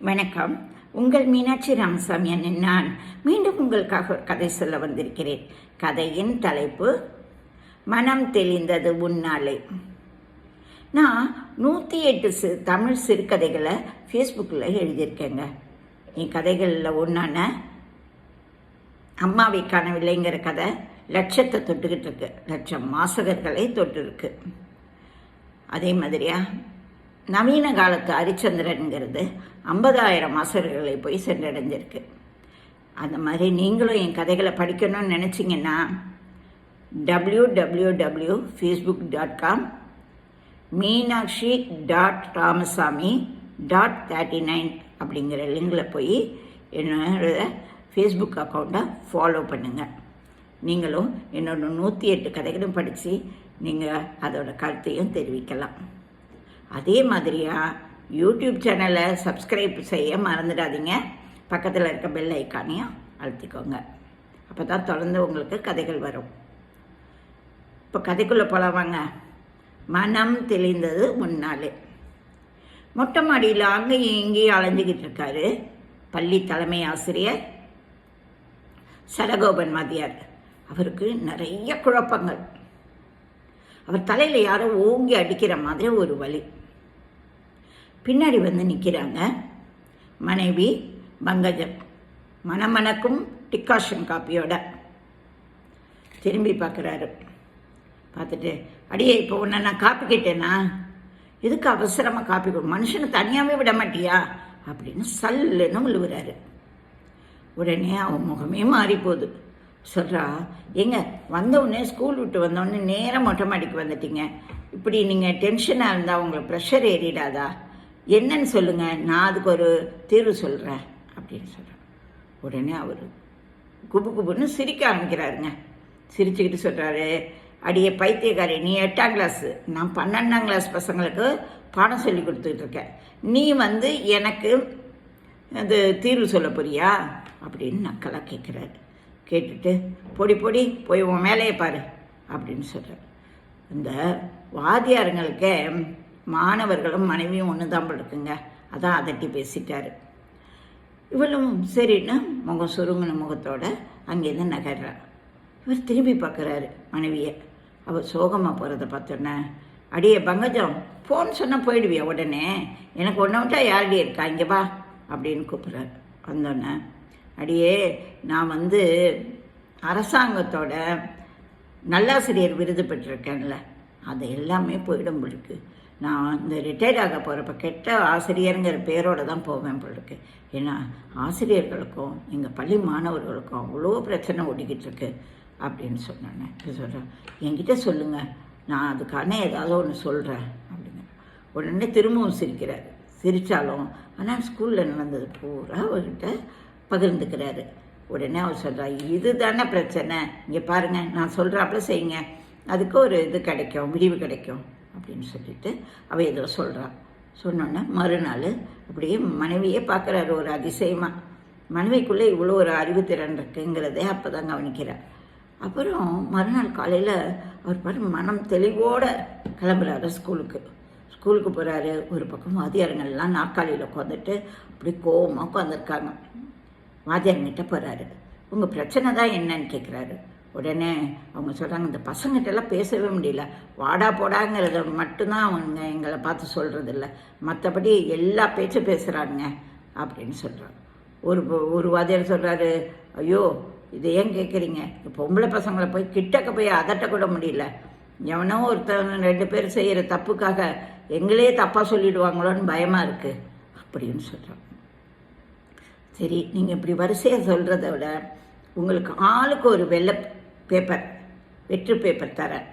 வணக்கம். உங்கள் மீனாட்சி ராமசாமி அண்ணன் நான் மீண்டும் உங்களுக்காக ஒரு கதை சொல்ல வந்திருக்கிறேன். கதையின் தலைப்பு மனம் தெளிந்தது உன்னாலே நான் நூற்றி எட்டு சி தமிழ் சிறுகதைகளை ஃபேஸ்புக்கில் எழுதியிருக்கேங்க. என் கதைகளில் ஒன்றான அம்மாவை காணவில்லைங்கிற கதை லட்சத்தை தொட்டுக்கிட்டு இருக்கு. லட்சம் மாசகர்களை தொட்டு இருக்கு அதே மாதிரியா? நவீன காலத்து ஹரிச்சந்திரனுங்கிறது ஐம்பதாயிரம் வாசகர்களை போய் சென்றடைஞ்சிருக்கு. அந்த மாதிரி நீங்களும் என் கதைகளை படிக்கணும்னு நினச்சிங்கன்னா W W W Facebook dot com Meenakshi dot Ramasamy dot thirty nine அப்படிங்கிற லிங்கில் போய் என்னோட ஃபேஸ்புக் அக்கௌண்ட்டை ஃபாலோ பண்ணுங்கள் நீங்களும் என்னோட நூற்றி எட்டு கதைகளும் படித்து நீங்கள் அதோட கருத்தையும் தெரிவிக்கலாம். அதே மாதிரியாக யூடியூப் சேனலை சப்ஸ்கிரைப் செய்ய மறந்துடாதீங்க. பக்கத்தில் இருக்க பெல் ஐக்கானையும் அழுத்திக்கோங்க. அப்போ தான் தொடர்ந்து உங்களுக்கு கதைகள் வரும். இப்போ கதைக்குள்ளே போகலாமாங்க மனம் தெளிந்தது முன்னாலே. மொட்டை மாடியில் அங்கேயும் இங்கேயும் அலைஞ்சிக்கிட்டு இருக்காரு பள்ளி தலைமை ஆசிரியர் சரகோபன் வாத்தியார். அவருக்கு நிறைய குழப்பங்கள். அவர் தலையில் யாரோ ஓங்கி அடிக்கிற மாதிரி ஒரு வழி பின்னாடி வந்து நிற்கிறாங்க மனைவி பங்கஜம் மணமணக்கும் டிக்காஷன் காப்பியோட திரும்பி பார்க்குறாரு. பார்த்துட்டு அடியே இப்போ உன்னை நான் காப்பி கேட்டேனா? எதுக்கு அவசரமாக காப்பி கொடு? மனுஷனை தனியாகவே விட மாட்டியா? அப்படின்னு சல்லுன்னு விழுவுறாரு உடனே அவன் முகமே மாறி போகுது சொல்கிறா எங்க வந்த உடனே ஸ்கூல் விட்டு வந்த நேரம் நேராக மொட்டை மாடிக்கு வந்துட்டீங்க. இப்படி நீங்கள் டென்ஷனாக இருந்தால் உங்களுக்கு ப்ரெஷர் ஏறிடாதா? என்னன்னு சொல்லுங்கள் நான் அதுக்கு ஒரு தீர்வு சொல்கிறேன் அப்படின்னு சொல்கிறேன் உடனே அவர் குபு குபுன்னு சிரிக்க ஆரம்பிக்கிறாருங்க. சிரிச்சுக்கிட்டு சொல்கிறாரு அடியே பைத்தியக்காரி நீ எட்டாம் கிளாஸு நான் பன்னெண்டாம் கிளாஸ் பசங்களுக்கு பாடம் சொல்லி கொடுத்துக்கிட்டு இருக்கேன். நீ வந்து எனக்கு அது தீர்வு சொல்ல போறியா? அப்படின்னு நக்கலாக கேட்குறாரு கேட்டுட்டு பொடி பொடி போய் உன் மேலேயே பாரு அப்படின்னு சொல்கிறார் இந்த வாத்தியாருங்களுக்கே மாணவர்களும் மனைவியும் ஒன்று தான் இருக்குங்க. அதான் அதட்டி பேசிட்டாரு. இவளும் சரின்னு முகம் சுருங்கின முகத்தோட அங்கேருந்து நகர்றா. இவர் திரும்பி பார்க்குறாரு மனைவியை. அவள் சோகமாக போகிறத பார்த்தோன்னே அடியே பங்கஜம் ஃபோன் சொன்னால் போயிடுவியா உடனே? எனக்கு ஒன்றை விட்டா யாரடி இருக்கா? இங்கே வா. அப்படின்னு கூப்பிட்றாரு. வந்தோடனே அடியே நான் வந்து அரசாங்கத்தோட நல்லாசிரியர் விருது பெற்றிருக்கேன்ல. அது எல்லாமே போயிடும் இருக்குது நான் இந்த ரிட்டையர்ட் ஆக போகிறப்ப கெட்ட ஆசிரியருங்கிற பேரோட தான் போவேன் பொழுது ஏன்னா ஆசிரியர்களுக்கும் எங்கள் பள்ளி மாணவர்களுக்கும் அவ்வளோ பிரச்சனை ஓடிக்கிட்டு இருக்கு அப்படின்னு சொன்னேன். சொல்கிறேன் என்கிட்ட சொல்லுங்கள் நான் அதுக்கான ஏதாவது ஒன்று சொல்கிறேன் அப்படிங்க. உடனே திரும்பவும் சிரிக்கிறார். சிரித்தாலும் ஆனால் ஸ்கூலில் நடந்தது பூரா அவர்கிட்ட பகிர்ந்துக்கிறாரு. உடனே அவர் சொல்கிறா இது தானே பிரச்சனை. இங்கே பாருங்கள் நான் சொல்கிறாப்புல செய்யுங்க. அதுக்கு ஒரு இது கிடைக்கும் விடிவு கிடைக்கும். அப்படின்னு சொல்லிட்டு அவள் ஏதோ சொல்கிறான் சொன்னோன்னே மறுநாள் அப்படியே மனைவியே பார்க்குறாரு ஒரு அதிசயமாக மனைவிக்குள்ளே இவ்வளோ ஒரு அறிவுத்திறன் இருக்குங்கிறதே அப்போ தான் கவனிக்கிறார் அப்புறம் மறுநாள் காலையில் அவர் பாரு மனம் தெளிவோடு கிளம்புறாரு ஸ்கூலுக்கு. ஸ்கூலுக்கு போகிறாரு ஒரு பக்கம் வாத்தியாருங்கள்லாம் நாற்காலியில் உட்காந்துட்டு அப்படி கோவமாக உட்காந்துருக்காங்க வாத்தியாருங்கிட்ட போகிறாரு உங்கள் பிரச்சனை தான் என்னன்னு கேட்குறாரு உடனே அவங்க சொல்கிறாங்க இந்த பசங்கிட்டெல்லாம் பேசவே முடியல. வாடா போடாங்கிறத மட்டும்தான் அவங்க எங்களை பார்த்து சொல்கிறது இல்லை மற்றபடி எல்லா பேச்சும் பேசுகிறாங்க அப்படின்னு சொல்கிறாங்க ஒரு ஒரு வாதியார் சொல்கிறாரு ஐயோ இதை ஏன் கேட்குறீங்க பொம்பளை பசங்களை போய் கிட்டக்க போய் அதட்ட கூட முடியல. எவனோ ஒருத்தவங்க ரெண்டு பேர் செய்கிற தப்புக்காக எங்களே தப்பாக சொல்லிடுவாங்களோன்னு பயமாக இருக்குது அப்படின்னு சொல்கிறாங்க சரி நீங்கள் இப்படி வரிசையாக சொல்கிறத விட உங்களுக்கு ஆளுக்கு ஒரு வெள்ளை பேப்பர் வெற்று பேப்பர் தரேன்.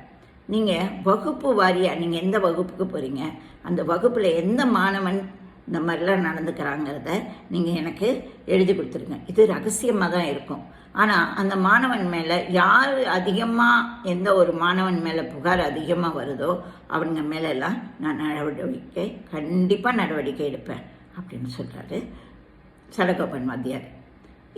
நீங்கள் வகுப்பு வாரியாக நீங்கள் எந்த வகுப்புக்கு போகிறீங்க அந்த வகுப்பில் எந்த மாணவன் இந்த மாதிரிலாம் நடந்துக்கிறாங்கிறத நீங்கள் எனக்கு எழுதி கொடுத்துருங்க. இது ரகசியமாக தான் இருக்கும். ஆனால் அந்த மாணவன் மேலே யார் அதிகமாக எந்த ஒரு மாணவன் மேலே புகார் அதிகமாக வருதோ அவங்க மேலெல்லாம் நான் நடவடிக்கை கண்டிப்பாக நடவடிக்கை எடுப்பேன் அப்படின்னு சொல்கிறாரு சடகோபன் வாத்தியார்.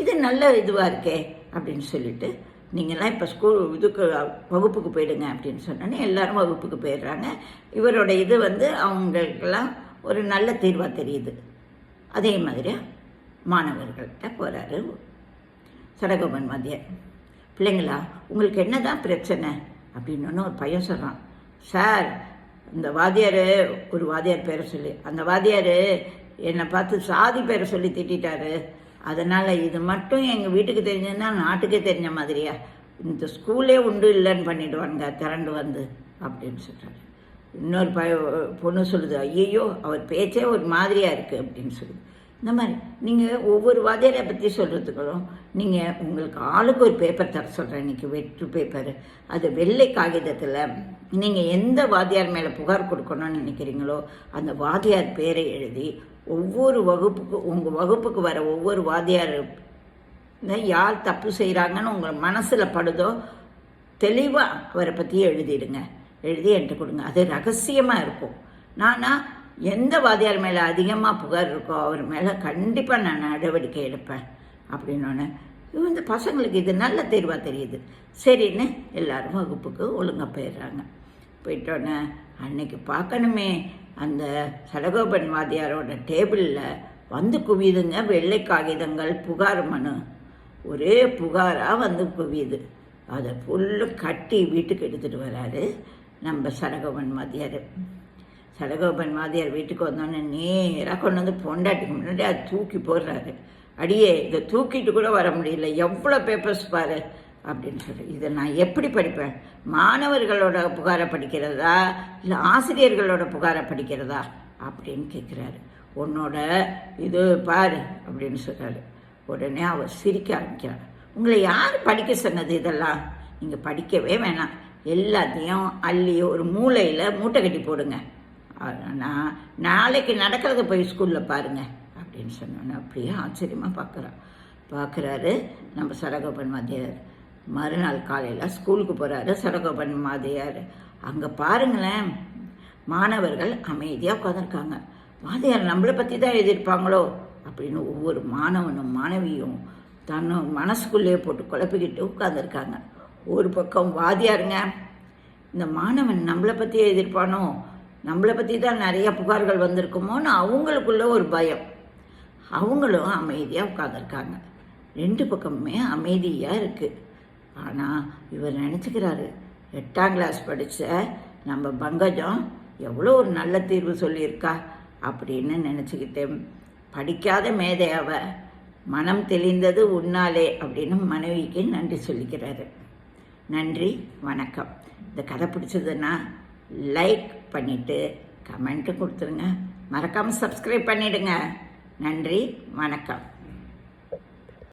இது நல்ல இதுவாக இருக்கே அப்படின்னு சொல்லிட்டு நீங்கள்லாம் இப்போ ஸ்கூல் இதுக்கு வகுப்புக்கு போயிடுங்க அப்படின்னு சொன்னோன்னே எல்லாரும் வகுப்புக்கு போயிடுறாங்க. இவரோட இது வந்து அவங்களுக்கெல்லாம் ஒரு நல்ல தீர்வாக தெரியுது. அதே மாதிரி மாணவர்கள்ட்ட போகிறாரு சடகோபன் வாத்தியார் பிள்ளைங்களா உங்களுக்கு என்ன தான் பிரச்சனை? அப்படின்னு ஒரு பையன் சொல்கிறான் சார் இந்த வாத்தியார் ஒரு வாத்தியார் பேரை சொல்லி அந்த வாத்தியார் என்னை பார்த்து சாதி பேரை சொல்லி திட்டாரு அதனால் இது மட்டும் எங்கள் வீட்டுக்கு தெரிஞ்சதுன்னா நாட்டுக்கே தெரிஞ்ச மாதிரியா? இந்த ஸ்கூலே உண்டு இல்லைன்னு பண்ணிவிடுவாங்க திரண்டு வந்து அப்படின்னு சொல்கிறாரு இன்னொரு பய பொண்ணு சொல்லுது ஐயையோ அவர் பேச்சே ஒரு மாதிரியாக இருக்குது அப்படின்னு சொல்லுது. இந்த மாதிரி நீங்கள் ஒவ்வொரு வாத்தியாரை பற்றி சொல்கிறதுக்கும் நீங்கள் உங்களுக்கு ஆளுக்கு ஒரு பேப்பர் தர சொல்கிறேன் இன்றைக்கி வெற்று பேப்பர் அது வெள்ளை காகிதத்தில் நீங்கள் எந்த வாத்தியார் மேலே புகார் கொடுக்கணும்னு நினைக்கிறீங்களோ அந்த வாத்தியார் பேரை எழுதி ஒவ்வொரு வகுப்புக்கு உங்கள் வகுப்புக்கு வர ஒவ்வொரு வாத்தியார் யார் தப்பு செய்கிறாங்கன்னு உங்கள் மனசில் படுதோ தெளிவாக அவரை பற்றி எழுதிடுங்க. எழுதி என்கிட்ட கொடுங்க. அது ரகசியமாக இருக்கும். நானா எந்த வாத்தியார் மேலே அதிகமாக புகார் இருக்கோ அவர் மேலே கண்டிப்பாக நான் நடவடிக்கை எடுப்பேன் அப்படின்னோடனே இந்த பசங்களுக்கு இது நல்ல தேர்வாக தெரியுது. சரின்னு எல்லாரும் வகுப்புக்கு ஒழுங்காக போயிடுறாங்க. போயிட்டோன்னே அன்னைக்கு பார்க்கணுமே அந்த சடகோபன் வாத்தியாரோட டேபிளில் வந்து குவியுதுங்க வெள்ளை காகிதங்கள் புகார் மனு. ஒரே புகாராக வந்து குவியுது. அதை ஃபுல்லும் கட்டி வீட்டுக்கு எடுத்துகிட்டு வராரு நம்ம சடகோபன் வாத்தியார். சடகோபன் மாதிரியார் வீட்டுக்கு வந்தோடனே நேராக கொண்டு வந்து பொண்டாட்டிக்கு முன்னாடி அதை தூக்கி போடுறாரு. அடியே இதை தூக்கிட்டு கூட வர முடியல. எவ்வளோ பேப்பர்ஸ் பாரு அப்படின்னு சொல்லி. இதை நான் எப்படி படிப்பேன்? மாணவர்களோட புகாரை படிக்கிறதா? இல்லை ஆசிரியர்களோட புகாரை படிக்கிறதா? அப்படின்னு கேட்குறாரு உன்னோட இது பாரு அப்படின்னு சொல்கிறாரு உடனே அவர் சிரிக்க ஆரம்பிக்கிறார். உங்களை யார் படிக்க சொன்னது இதெல்லாம்? நீங்கள் படிக்கவே வேணாம். எல்லாத்தையும் அள்ளி ஒரு மூளையில் மூட்டை கட்டி போடுங்க. நான் நாளைக்கு நடக்கிறத போய் ஸ்கூலில் பாருங்க அப்படின்னு சொன்னோன்னே அப்படியே ஆச்சரியமாக பார்க்குறான் பார்க்குறாரு நம்ம சரகோபன் மாதிரியார் மறுநாள் காலையில் ஸ்கூலுக்கு போகிறாரு சரகோபன் மாதிரியார் அங்கே பாருங்களேன் மாணவர்கள் அமைதியாக உட்காந்துருக்காங்க வாத்தியார் நம்மளை பற்றி தான் எழுதியிருப்பாங்களோ? அப்படின்னு ஒவ்வொரு மாணவனும் மாணவியும் தன்னும் மனசுக்குள்ளேயே போட்டு குழப்பிக்கிட்டு உட்காந்துருக்காங்க ஒரு பக்கம் வாதியாருங்க இந்த மாணவன் நம்மளை பற்றி எழுதியிருப்பானோ? நம்மளை பற்றி தான் நிறைய புகார்கள் வந்திருக்குமோன்னு அவங்களுக்குள்ள ஒரு பயம். அவங்களும் அமைதியாக உட்காந்துருக்காங்க ரெண்டு பக்கமுமே அமைதியாக இருக்குது ஆனால் இவர் நினச்சிக்கிறாரு எட்டாம் கிளாஸ் படித்த நம்ம பங்கஜம் எவ்வளோ ஒரு நல்ல தீர்வு சொல்லியிருக்கா அப்படின்னு நினச்சிக்கிட்டு படிக்காத மேதையாவ மனம் தெளிந்தது உன்னாலே அப்படின்னு மனைவிக்கு நன்றி சொல்லிக்கிறாரு. நன்றி வணக்கம். இந்த கதை பிடிச்சதுன்னா லைக் பண்ணிவிட்டு கமெண்ட்டு கொடுத்துருங்க. மறக்காமல் சப்ஸ்கிரைப் பண்ணிவிடுங்க நன்றி வணக்கம்.